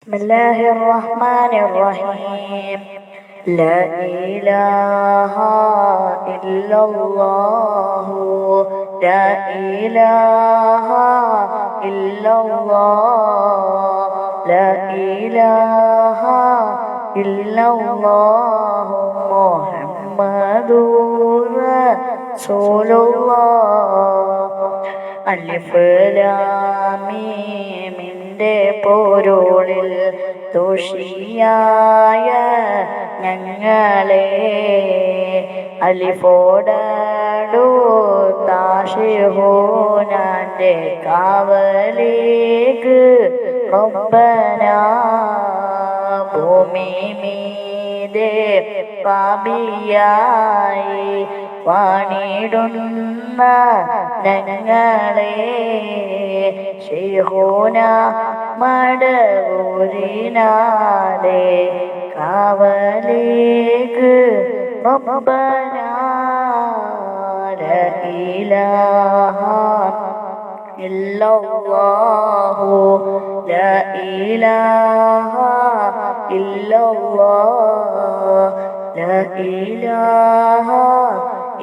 بسم الله الرحمن الرحيم. لا إله إلا الله لا إله إلا الله لا إله إلا الله محمد رسول الله. ألف لام ലാമീമിന്റെ പോരോളിൽ ദോഷിയായ ഞങ്ങളെ അലിഫോടു താഷിഹോനാന്റെ കാവലേക്ക് റബ്ബന ഭൂമി മീതെ പാപിയായി പാണിടുന്ന ഞങ്ങളെ ശിഹോന മടവൂരിനാലെ കാവലേക്ക് റബ്ബനാല ഇല്ലോ ഇല്ലല്ലാഹു ലാ ഇലാഹ ഇല്ലല്ലാഹ് ലാ ഇലാഹ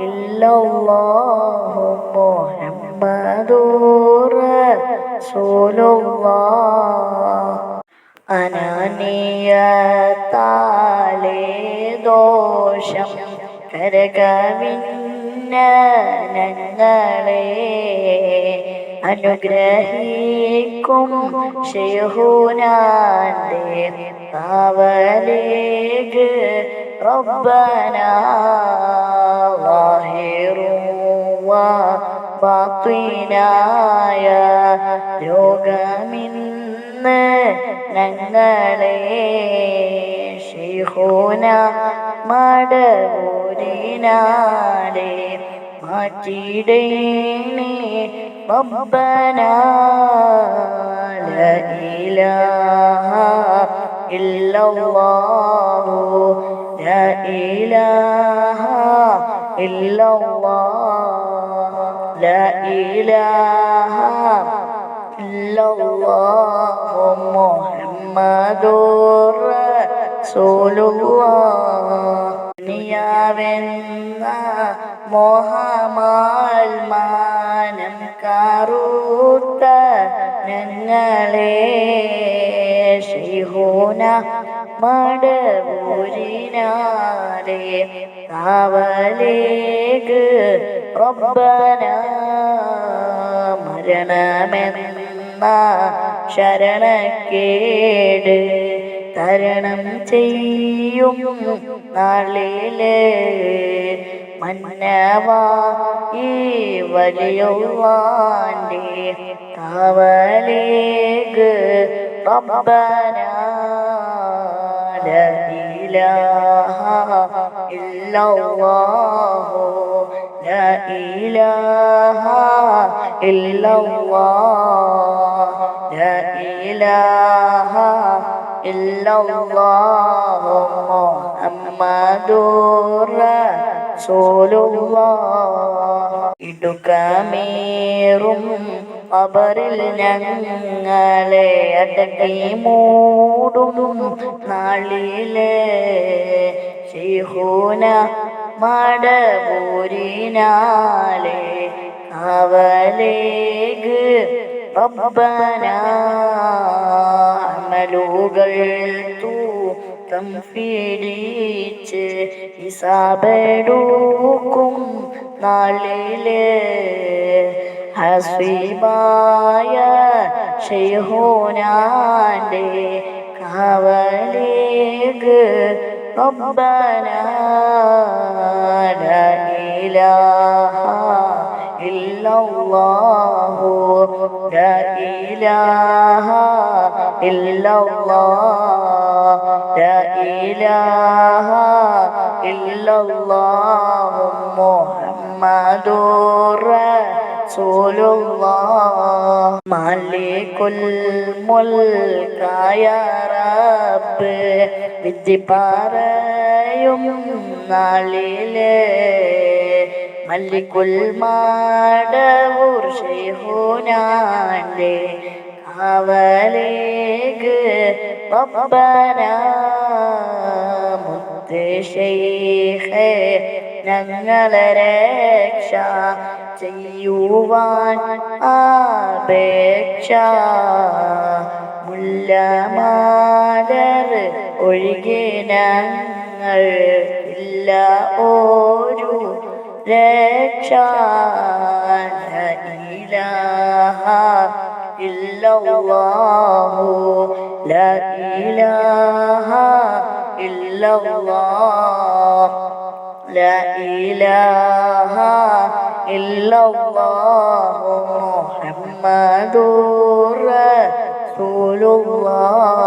ഇല്ലല്ലാഹു മുഹമ്മദൂർ റസൂലുള്ളാഹ്. അനനിയത്താലെ ദോഷം കരകവിന്ന ഞങ്ങളെ അനുഗ്രഹിക്കും ഷെഹുനാന്റെ താവലേക്ക് റബ്ബനാ. വാഹിറുവ ബാത്വിനായ രോഗമിന്ന് ഞങ്ങളെ ഷിഹൂന മടവൂരിനാലെ മാറ്റിടേണേ റബ്ബന لا إله إلا الله لا إله إلا الله لا إله إلا الله محمد رسول الله ദുനിയാവെന്ന മോഹമാൽ മാനം കാറൂത്ത ഞങ്ങളെ ശിഹൂന മടവൂരിനാലെ കാവലേക്ക് മരണമെന്ന ശരണക്കേട് തരണം ചെയ്യും നാളിൽ മന്നവാ ഈ വലിയവാന്റെ കാവലേക്ക് റബ്ബന إله إلا الله لا إله إلا الله لا إله إلا الله محمد رسول الله ഇടുക്കമേറും അവരിൽ ഞങ്ങളെ അടക്കി മൂടും. നാളിലെ ശിഹൂന മടപൂരിനാലെ അവലേക്ക് റബ്ബന. അമലുകൾ തൂക്കം പിടിച്ച് നാളിലേ നാളിലെ ഹസ്ബിബായ ഷെയ്ഹൂനാൻ്റെ കാവലേക്ക് റബ്ബന لا إله إلا الله لا إله إلا الله لا إله إلا الله محمد رسول الله مالك الملك يا رب വിധി പറയും നാളിലെ മല്ലിക്കുൽ മാടവൂർ ഷെയ്ഹൂനാൻ്റെ കാവലേക്ക് റബ്ബന മുത്ത് ശൈഖേ ഞങ്ങളെ രക്ഷ ചെയ്യുവാൻ ആപേക്ഷ മുല്ലമാലർ ഒഴികെ ഞങ്ങൾ ഇല്ല ഒരു രക്ഷ ഇലാഹ ഇല്ലല്ലാഹു. ലാ ഇലാഹ ഇല്ലല്ലാഹു. ലാ ഇലാഹ ഇല്ലല്ലാഹു മുഹമ്മദുർ റസൂലുള്ളാഹ്